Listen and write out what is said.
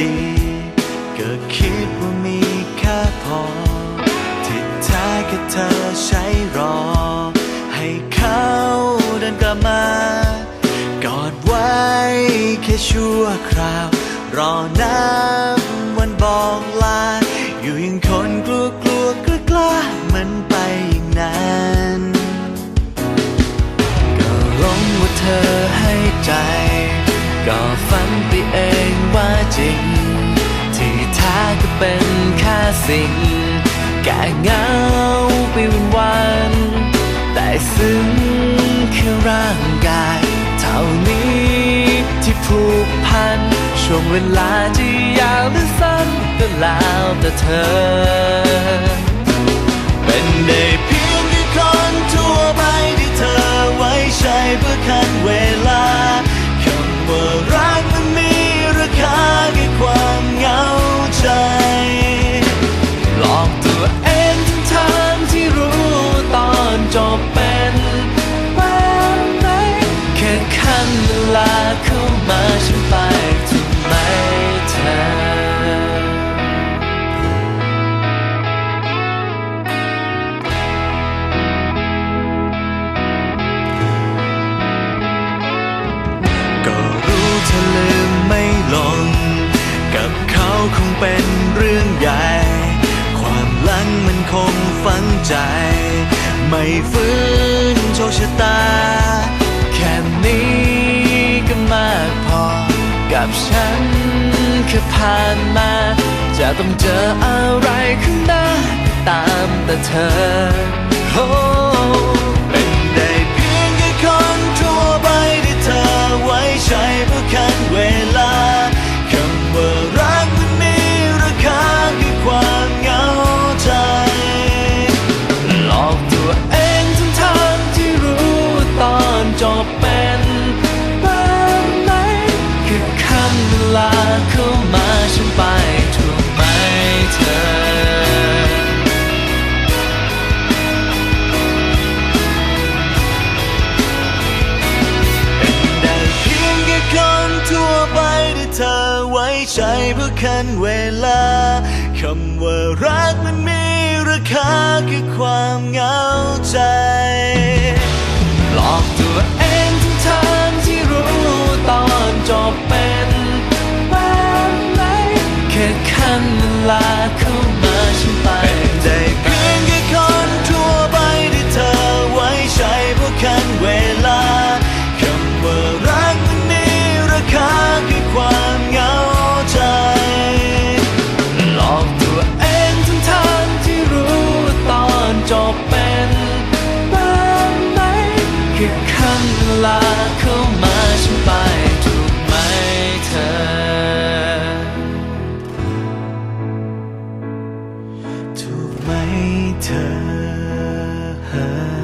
ดี ก็คิดว่ามีแค่พอ ที่แท้แค่เธอใช้รอ ให้เขาเดินกลับมา กอดไว้แค่ชั่วคราว รอนับวันบอกลา อยู่อยังคนกลัวกลัวกล้ากล้าๆมันไป เป็นแค่สิ่ง แก่เงาไปวันวันแต่ซึ้งแค่ร่างกาย เท่านี้ที่ผูกพัน ช่วงเวลาจะยาวหรือสั้นก็แล้วแต่เธอ ฉันไปถูกไมเธอก็รู้เธอลืมไม่ลงกับเขาคงเป็นเรื่องใหญ่ ความหลังมันคงฝังใจ ไม่ฟื้นโชคชะตา ผ่านมา จะต้องเจออะไรข้างหน้า ตามแต่เธอโใจเพื่อคันเวลา คำว่ารักมันมีราคาคือความเหงาใจ ให้เธอหา